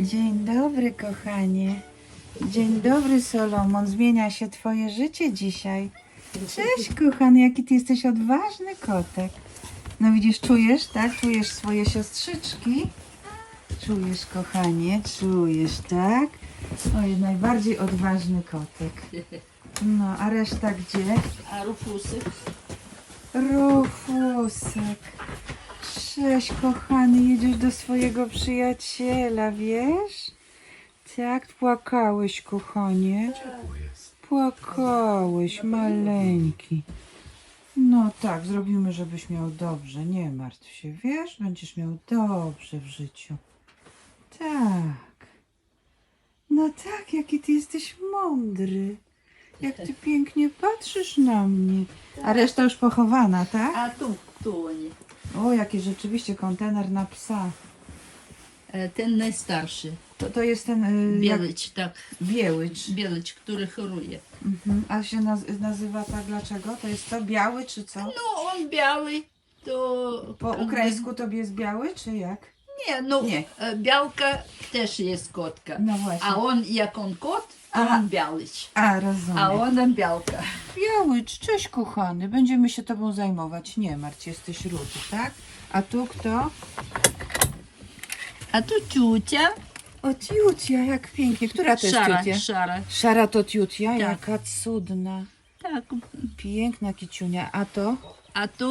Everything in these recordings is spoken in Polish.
Dzień dobry, kochanie. Dzień dobry, Solomon. Zmienia się twoje życie dzisiaj. Cześć, kochany, jaki ty jesteś odważny kotek. No widzisz, czujesz, tak? Czujesz swoje siostrzyczki? Czujesz, kochanie, czujesz, tak? Oj, najbardziej odważny kotek. No, a reszta gdzie? A Rufusy? Rufusek. Cześć, kochany, jedziesz do swojego przyjaciela, wiesz? Tak, płakałeś, kochanie. Płakałeś, maleńki. No tak, zrobimy, żebyś miał dobrze. Nie martw się, wiesz? Będziesz miał dobrze w życiu. Tak. No tak, jaki ty jesteś mądry. Jak ty pięknie patrzysz na mnie. A reszta już pochowana, tak? A tu, tu oni. O, jaki rzeczywiście kontener na psa. E, ten najstarszy, To, to jest ten... y, jak- tak. Biełycz. Bielycz, który choruje. Mhm. A się naz- nazywa tak dlaczego? To jest co? Biały czy co? No, on biały, to... Po ukraińsku to jest biały czy jak? Nie, no Nie. E, białka też jest kotka. No właśnie. A on, jak on kot, to Aha. on białyś. A, rozumiem. A ona białka. Białycz, cześć kochany, będziemy się tobą zajmować. Nie martw, jesteś rudy, tak? A tu kto? A tu ciucia, O, Tiutia, jak pięknie. Która to jest szara, szara. Szara to Tiutia, tak. jaka cudna. Tak. Piękna kiciunia. A to? A tu,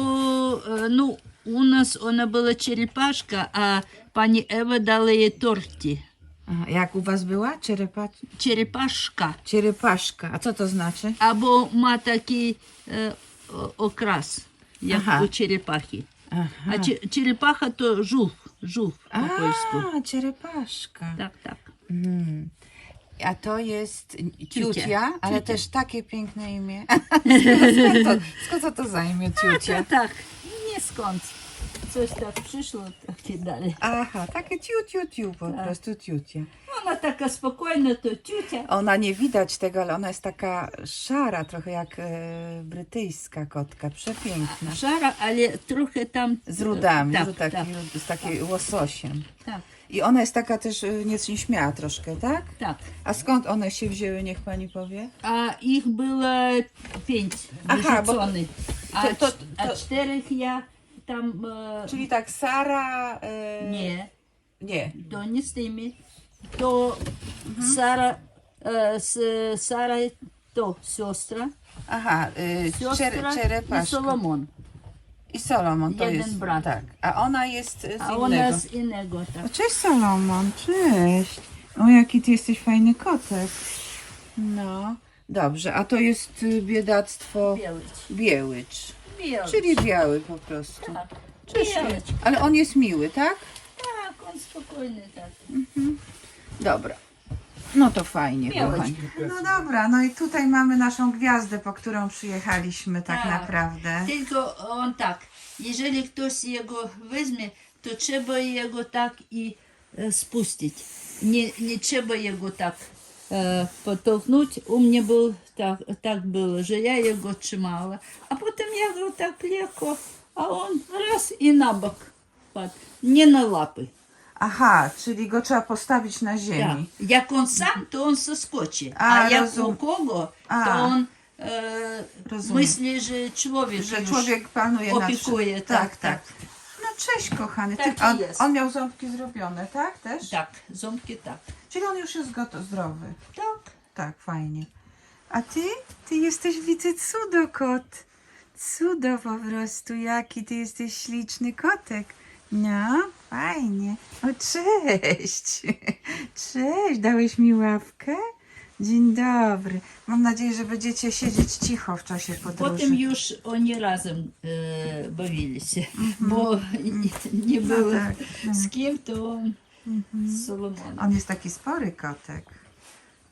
e, no, у нас вона була черепашка, а пані Ева дала їй торті. A, jak u was była? Czerepa... Черепашка. Cierepaszka. A co to znaczy? Або ма такий е, о- окрас, як Ага. у черепахи. Aha. А че- черепаха то жух, жух по-польську. A, cierepaszka. Так, так. Mhm. A to jest Ciucia. Ciucia, ale Ciucia. też takie piękne imię. skąd, to, skąd to, to zajmie Це Ciucia? так, nie skąd. coś tak przyszło, takie dalej. Aha, takie ciu, ciu, ciu po Tak. prostu ciucie. Ona taka spokojna, to ciucia. Ona nie widać tego, ale ona jest taka szara, trochę jak e, brytyjska kotka, przepiękna. Szara, ale trochę tam... Z rudami, tak, tak, z tak. takim łososiem. tak, I ona jest taka też nieco nieśmiała troszkę, tak? tak. A skąd one się wzięły, niech pani powie? A ich było pięć Aha, bo- A, to- to- to- a czterech ja tam... E, Czyli tak, Sara... E, nie, Nie. to nie z tymi. To mhm. Sara, e, s, Sara to siostra, Aha, e, siostra czer, i Solomon. I Solomon, to Jeden jest. brat. Tak. A ona jest z A ona innego. z innego, tak. Cześć Solomon, cześć. O, jaki ty jesteś fajny kotek. No, dobrze. A to jest y, biedactwo Białeć. Biełycz biały. Czyli biały po prostu. Tak. Ale on jest miły, tak? Tak, on spokojny, tak. Mhm. Dobra. No to fajnie, kochani. No dobra, no i tutaj mamy naszą gwiazdę, po którą przyjechaliśmy tak, Tak. naprawdę. Tylko on tak, jeżeli ktoś jego weźmie, to trzeba jego tak i e, spuścić. Nie, nie trzeba jego tak podtolknąć. U mnie był tak, tak było, że ja jego trzymała, a potem ja go tak lekko, a on raz i na bok padł. Nie na łapy. Aha, czyli go trzeba postawić na Tak. ziemi. Jak on sam, to on zaskoczy, A, a, jak rozum- u kogo, A. to on e, myśli, że człowiek Że człowiek panuje nad opiekuje. Tak, Tak, tak. tak. Cześć kochany. Ty, Taki on, jest. on miał ząbki zrobione, tak też? Tak, ząbki tak. Czyli on już jest gotowy, zdrowy. Tak. Tak, fajnie. A ty? Ty jesteś, widzę, cudo kot. Cudo po prostu, jaki ty jesteś śliczny kotek. No, fajnie. O, cześć. Cześć, dałeś mi łapkę? Dzień dobry. Mam nadzieję, że będziecie siedzieć cicho w czasie podróży. Potem już oni razem e, bawili się, bo nie, nie było tak, no. z kim, to z Solomonem. On jest taki spory kotek.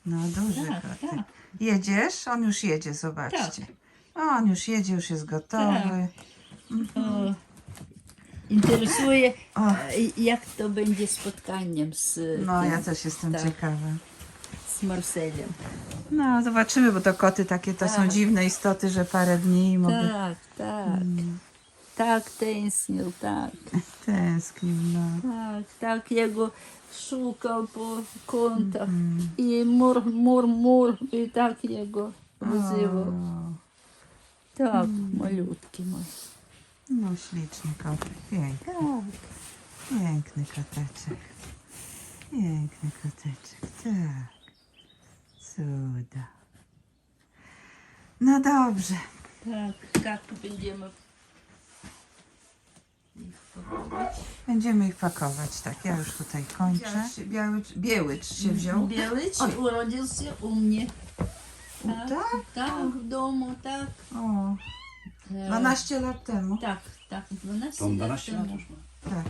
No, duży Tak, kotek. tak. Jedziesz? On już jedzie, zobaczcie. O, on już jedzie, już jest gotowy. O, Interesuje, O. e, jak to będzie spotkaniem z, No, tym, ja też jestem tak. ciekawa. Z Marcelem. No, zobaczymy, bo to koty takie to są Tak. dziwne istoty, że parę dni mogą. Tak, tak. tak tęsknił, tak. Tęsknił, no. Tak, tak jego szukał po kątach i mur, mur, mur i tak jego wzywał. Tak, malutki mój. no śliczny kotek, piękny, Tak. piękny koteczek. Piękny koteczek, tak. Cuda. No dobrze. Tak, jak będziemy ich pakować? Będziemy ich pakować, tak. Ja już tutaj kończę. Białycz, Biełycz się wziął. Białycz Oj. urodził się u mnie. Tak, Tak? tak, w domu, tak. O, E, 12 lat temu. Tak, tak, 12 Tą lat 12 lat temu. już ma. Tak.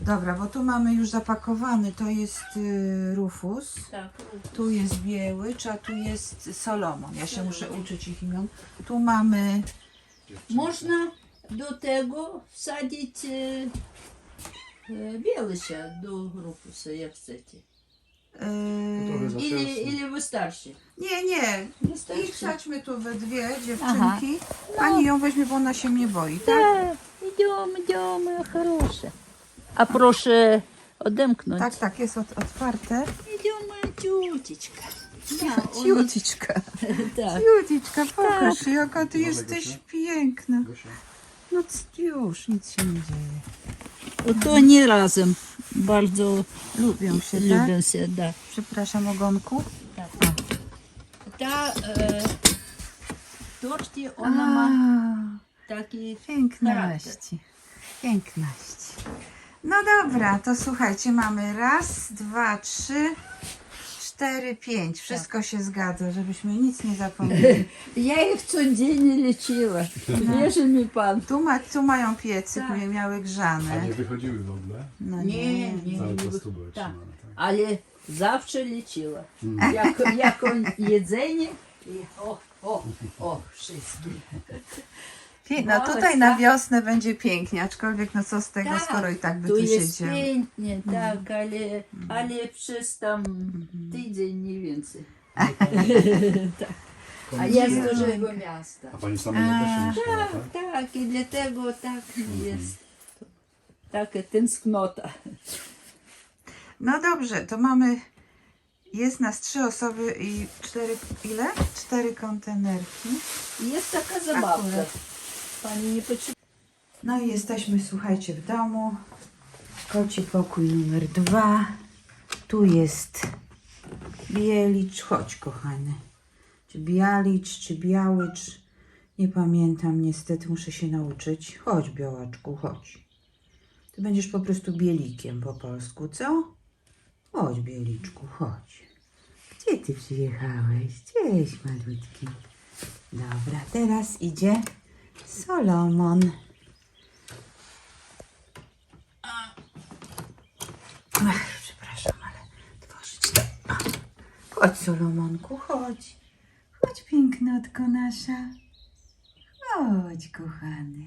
Dobra, bo tu mamy już zapakowany, to jest y, Rufus, Tak, tu jest Biełycz, a tu jest Solomon. Ja się muszę uczyć ich imion. Tu mamy, Można do tego wsadzić e, e, białysza do rupusa, jak chcecie. Trochę y, za Или, często. или wystarczy. nie, nie, i Wystarczy. wsadźmy tu we dwie Aha. dziewczynki. Pani ją weźmie, bo ona się mnie boi, tak? Tak, idziemy, idziemy, хороше. A proszę odemknąć. Tak, tak, jest ot- otwarte. Idziemy, ciuteczka. Ja, on- Ciuticzka, tak. ciuticzka, pokaż się, jaka ty Mamy jesteś piękna. No c- już, nic się nie dzieje. To nie razem. Bardzo Lubią się, tak? lubią się, да. Przepraszam, ogonku. Tak. Ta e, ona ma A, taki piękności. Piękności. No dobra, to słuchajcie, mamy raz, dwa, trzy, cztery, pięć. Wszystko się zgadza, żebyśmy nic nie zapomnieli. Ja ich codziennie leczyła. Wierzy mi pan. Tu, ma, tu mają piecyk, Tak. tak. miały A grzane. nie wychodziły w ogóle? No Nie, nie, Cały nie. czas tu były Tak. trzymane, tak? Ale zawsze leczyła. Jak, jako jedzenie i o, o, o, wszystkie. No tutaj tak. na wiosnę będzie pięknie, aczkolwiek no co z tego, Tak, skoro i tak by Tu tu jest siedział. pięknie, tak, ale, ale przez tam tydzień nie więcej. tak. A ja z dużego miasta. A pani sama nie też nie mieszkała, tak? Tak, i dlatego tak jest. Taka tęsknota. No dobrze, to mamy, jest nas trzy osoby i cztery, ile? Cztery kontenerki. Jest taka zabawka. Akurat. Pani nie. No i jesteśmy, słuchajcie, w domu. Koci pokój numer dwa. Tu jest Bielicz. Chodź, kochany. Czy Bialicz, czy Białycz? Nie pamiętam, niestety muszę się nauczyć. Chodź, Białaczku, chodź. Ty będziesz po prostu Bielikiem po polsku, co? Chodź, Bieliczku, chodź. Gdzie ty przyjechałeś? Cześć, malutki. Dobra, teraz idzie Solomon. Ach, przepraszam, ale tworzyć to. Chodź, Solomonku, chodź. Chodź, pięknotko nasza. Chodź, kochany.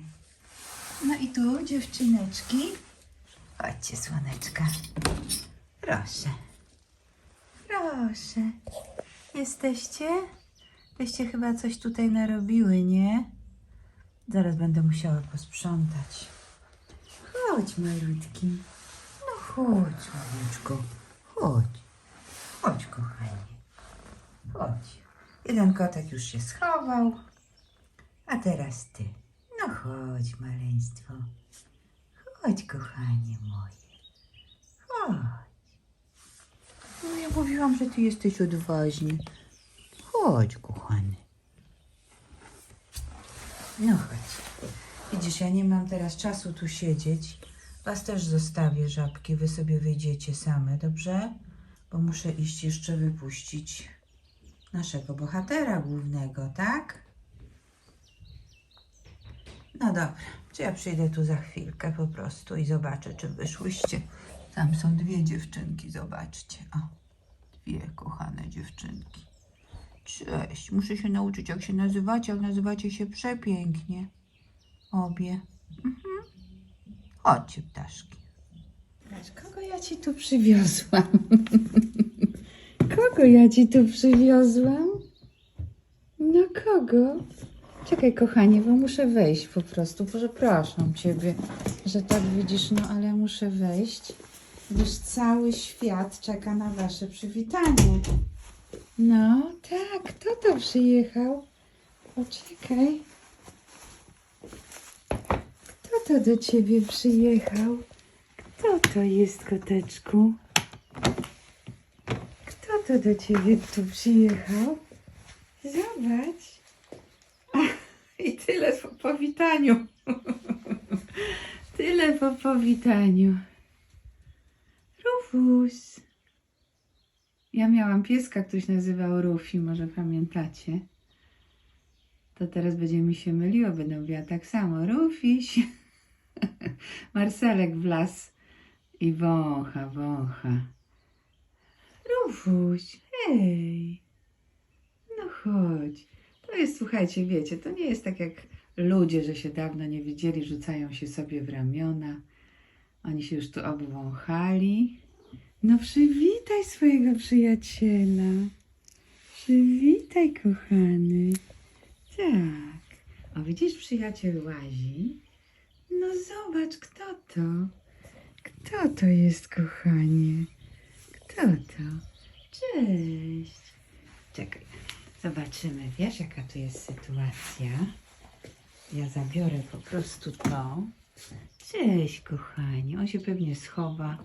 No i tu, dziewczyneczki. Chodźcie, słoneczka. Proszę. Proszę. Jesteście? Wyście chyba coś tutaj narobiły, nie? Zaraz będę musiała posprzątać. Chodź, malutki. No chodź, słoneczko. Chodź. Chodź, kochanie. Chodź. Jeden kotek już się schował. A teraz ty. No chodź, maleństwo. Chodź, kochanie moje. Chodź. No ja mówiłam, że ty jesteś odważny. Chodź, kochany. No chodź. Widzisz, ja nie mam teraz czasu tu siedzieć. Was też zostawię, żabki. Wy sobie wyjdziecie same, dobrze? Bo muszę iść jeszcze wypuścić naszego bohatera głównego, tak? No dobra, to ja przyjdę tu za chwilkę po prostu i zobaczę, czy wyszłyście. Tam są dwie dziewczynki, zobaczcie. O, dwie kochane dziewczynki. Cześć, muszę się nauczyć, jak się nazywacie, jak nazywacie się przepięknie. Obie. Mhm. Chodźcie, ptaszki. Kogo ja ci tu przywiozłam? Kogo ja ci tu przywiozłam? No kogo? Czekaj, kochanie, bo muszę wejść po prostu. Przepraszam ciebie, że tak widzisz, no ale muszę wejść. Gdyż cały świat czeka na wasze przywitanie. No, tak, kto to przyjechał? Poczekaj. Kto to do ciebie przyjechał? Kto to jest, koteczku? Kto to do ciebie tu przyjechał? Zobacz. I tyle po powitaniu. tyle po powitaniu. Rufus. Ja miałam pieska, który się nazywał Rufi, może pamiętacie. To teraz będzie mi się myliło, będę mówiła tak samo. Rufiś. Marcelek wlazł i wącha, wącha. Rufuś, hej. No chodź. To jest, słuchajcie, wiecie, to nie jest tak jak ludzie, że się dawno nie widzieli, rzucają się sobie w ramiona. Oni się już tu obwąchali. No przywitaj swojego przyjaciela. Przywitaj, kochany. Tak. O, widzisz, przyjaciel łazi. No zobacz, kto to? Kto to jest, kochanie? Kto to? Cześć. Czekaj. Zobaczymy, wiesz jaka tu jest sytuacja. Ja zabiorę po prostu to. Cześć, kochani. On się pewnie schowa.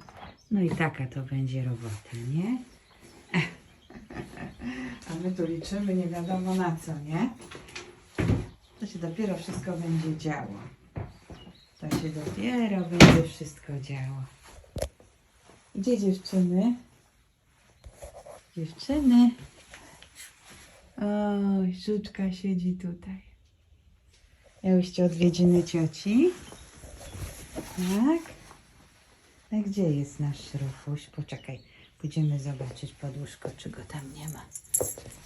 No i taka to będzie robota, nie? A my tu liczymy nie wiadomo na co, nie? To się dopiero wszystko będzie działo. To się dopiero będzie wszystko działo. Gdzie dziewczyny? Dziewczyny. Oj, żuczka siedzi tutaj. Miałyście odwiedziny cioci? Tak? A gdzie jest nasz Rufuś? Poczekaj, pójdziemy zobaczyć pod łóżko, czy go tam nie ma.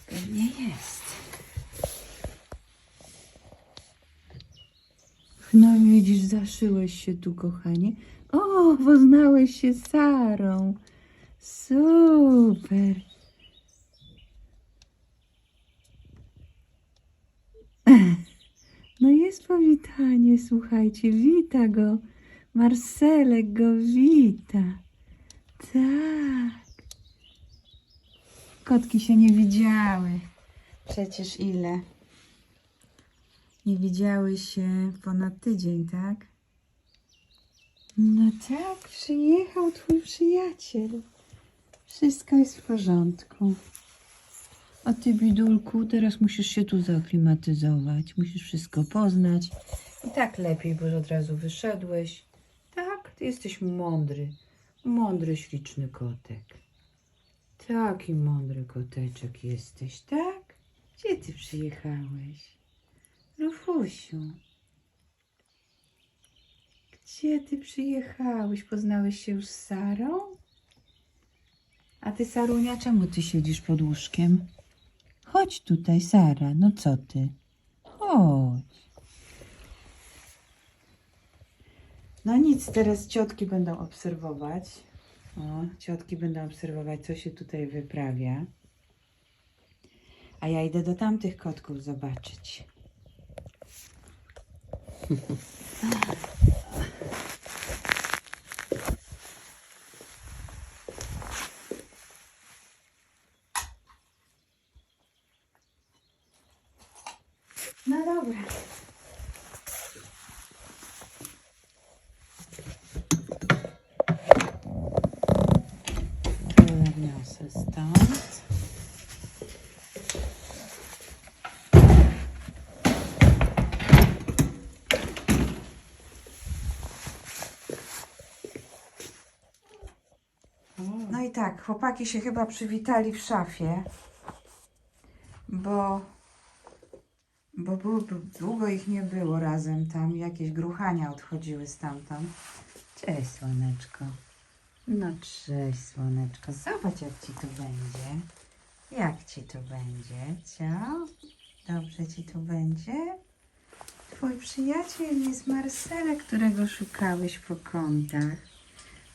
Pewnie jest. No widzisz, zaszyłeś się tu, kochanie. O, poznałeś się z Sarą. Super. No jest powitanie, słuchajcie, wita go. Marcelek go wita. Tak. Kotki się nie widziały. Przecież ile? Nie widziały się ponad tydzień, tak? No tak, przyjechał twój przyjaciel. Wszystko jest w porządku. A ty, bidulku, teraz musisz się tu zaaklimatyzować. Musisz wszystko poznać. I tak lepiej, bo od razu wyszedłeś. Ty jesteś mądry. Mądry, śliczny kotek. Taki mądry koteczek jesteś, tak? Gdzie ty przyjechałeś? Rufusiu. Gdzie ty przyjechałeś? Poznałeś się już z Sarą? A ty, Sarunia, czemu ty siedzisz pod łóżkiem? Chodź tutaj, Sara. No co ty? Chodź. No nic, teraz ciotki będą obserwować. O, ciotki będą obserwować, co się tutaj wyprawia. A ja idę do tamtych kotków zobaczyć. No dobra. Tyle wniosę stąd. No i tak, chłopaki się chyba przywitali w szafie, bo bo było, długo ich nie było razem tam, jakieś gruchania odchodziły stamtąd. Cześć, słoneczko. No cześć, słoneczko. Zobacz, jak ci tu będzie. Jak ci tu będzie, co? Dobrze ci tu będzie? Twój przyjaciel jest Marcelek, którego szukałeś po kątach.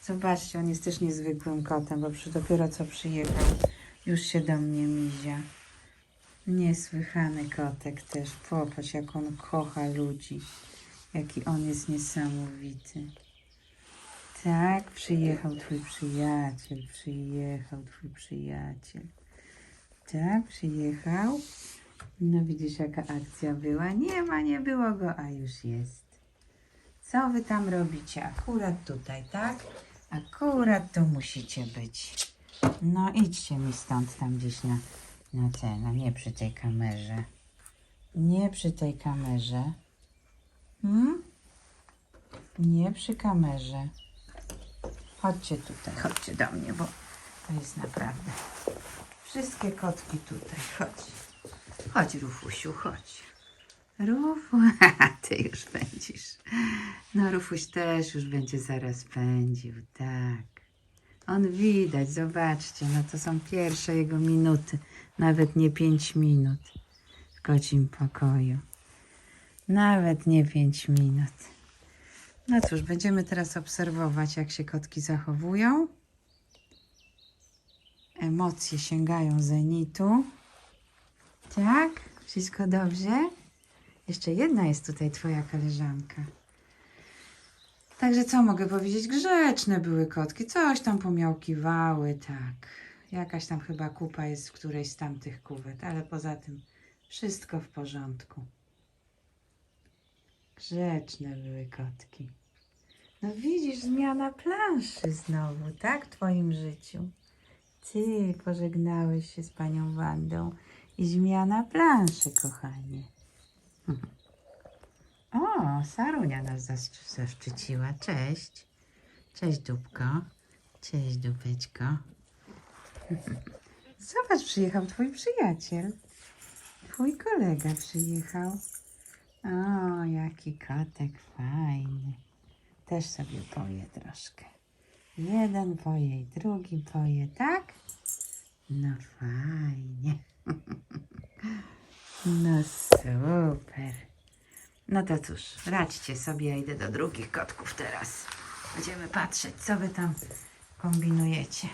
Zobaczcie, on jest też niezwykłym kotem, bo przy, dopiero co przyjechał, już się do mnie mizia. Niesłychany kotek też. Popatrz, jak on kocha ludzi. Jaki on jest niesamowity. Tak, przyjechał twój przyjaciel, przyjechał twój przyjaciel. Tak, przyjechał. No widzisz, jaka akcja była. Nie ma, nie było go, a już jest. Co wy tam robicie? Akurat tutaj, tak? Akurat tu musicie być. No idźcie mi stąd tam gdzieś na, na nie przy tej kamerze. Nie przy tej kamerze. Hmm? Nie przy kamerze. Chodźcie tutaj, chodźcie do mnie, bo to jest naprawdę. Wszystkie kotki tutaj, chodź. Chodź, Rufusiu, chodź. Rufu, ty już będziesz. No, Rufuś też już będzie zaraz pędził, tak. On widać, zobaczcie, no to są pierwsze jego minuty, nawet nie pięć minut w kocim pokoju. Nawet nie pięć minut. No cóż, będziemy teraz obserwować, jak się kotki zachowują. Emocje sięgają zenitu. Tak? Wszystko dobrze? Jeszcze jedna jest tutaj twoja koleżanka. Także co mogę powiedzieć? Grzeczne były kotki, coś tam pomiałkiwały, tak. Jakaś tam chyba kupa jest w którejś z tamtych kuwet, ale poza tym wszystko w porządku. Grzeczne były kotki. No widzisz, zmiana planszy znowu, tak? W twoim życiu. Ty pożegnałeś się z panią Wandą i zmiana planszy, kochanie. O, Sarunia nas zaszczy- zaszczyciła. Cześć. Cześć, Dubko. Cześć, Dubeczko. Zobacz, przyjechał twój przyjaciel. Twój kolega przyjechał. O, jaki kotek fajny. Też sobie poje troszkę. Jeden poje i drugi poje, tak? No fajnie. No super. No to cóż, radźcie sobie, ja idę do drugich kotków teraz. Będziemy patrzeć, co wy tam kombinujecie.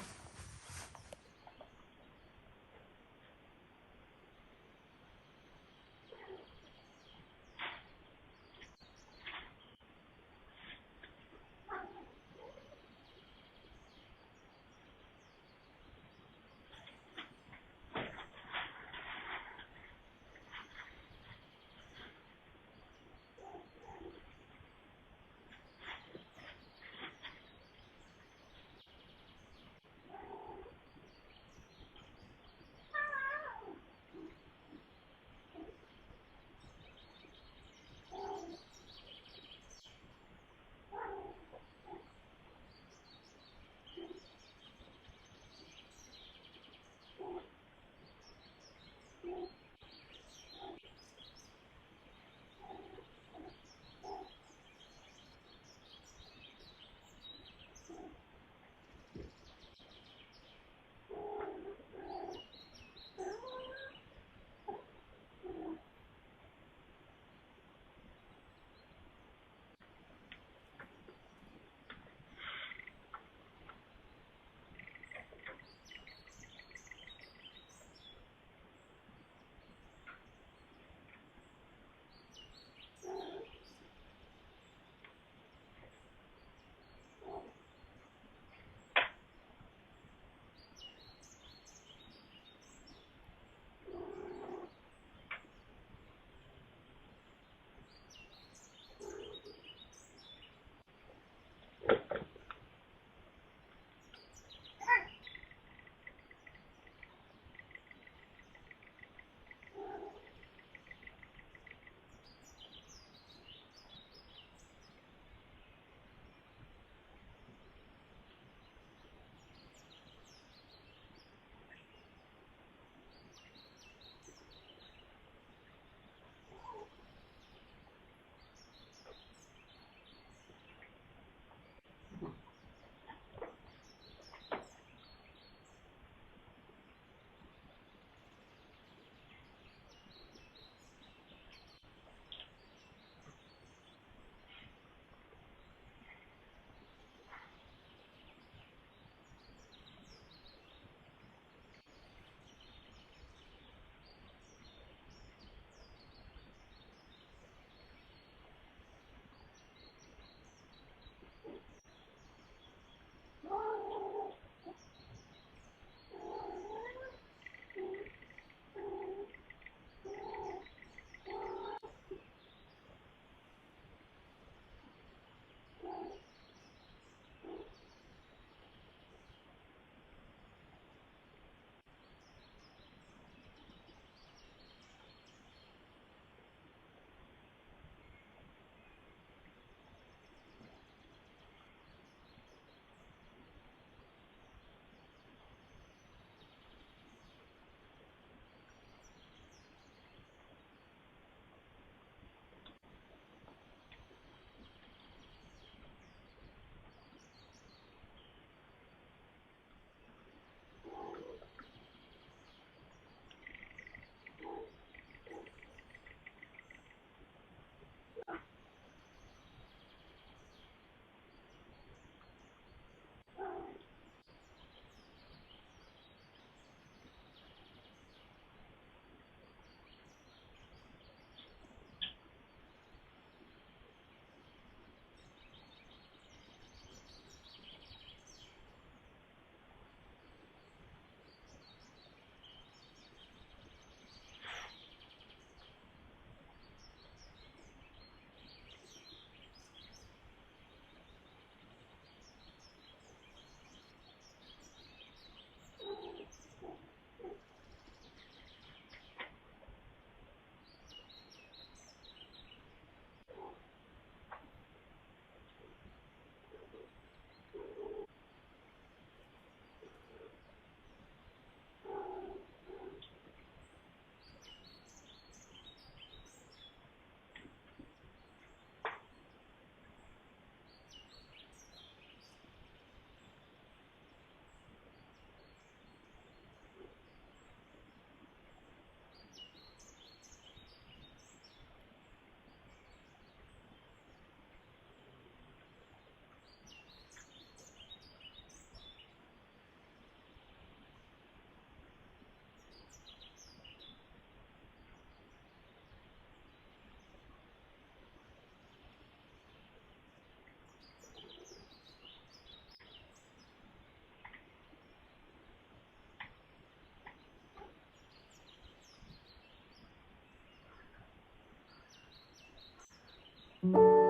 Solomon.